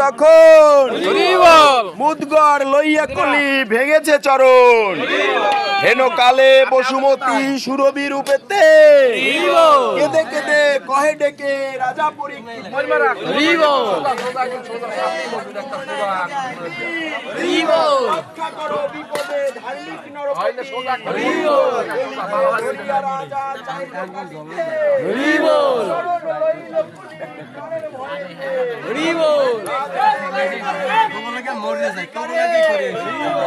তখন মুদগর লইয়া কলি ভেঙেছে চরণ। হেন কালে বসুমতী সুরবি রূপেতে কেঁদে কেঁদে কহে ডেকে রাজা পরীক্ষিত রক্ষা করো বিপদে ধার্মিক নরপতি ধরিয়া রাজা চাইল কাঁদিতে। শরণ লইল কুলিকারের ভয়ে। সারিয়ে স্থান চাইনিল কলি পরিহারে। স্বর্ণকার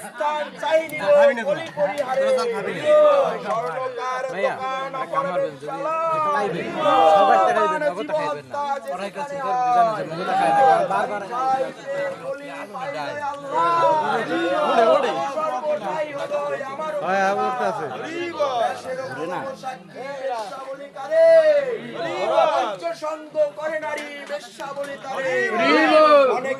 দোকান জীবহত্যা যেখানে হয়। কলি আল্লাহ। সর্বদাই হৃদয় আমার সঙ্গ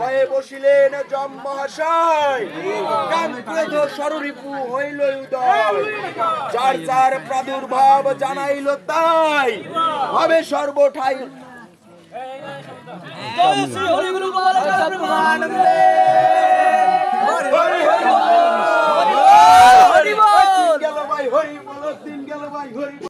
হয়ে বসিলেন জম মহাশয় কাম ক্রোধ সররিপু হইল উদয়। যার যার প্রাদুর্ভাব জানাইল তাই। হবে সর্বঠাই। জয় শ্রী হরিগুরু গোপাল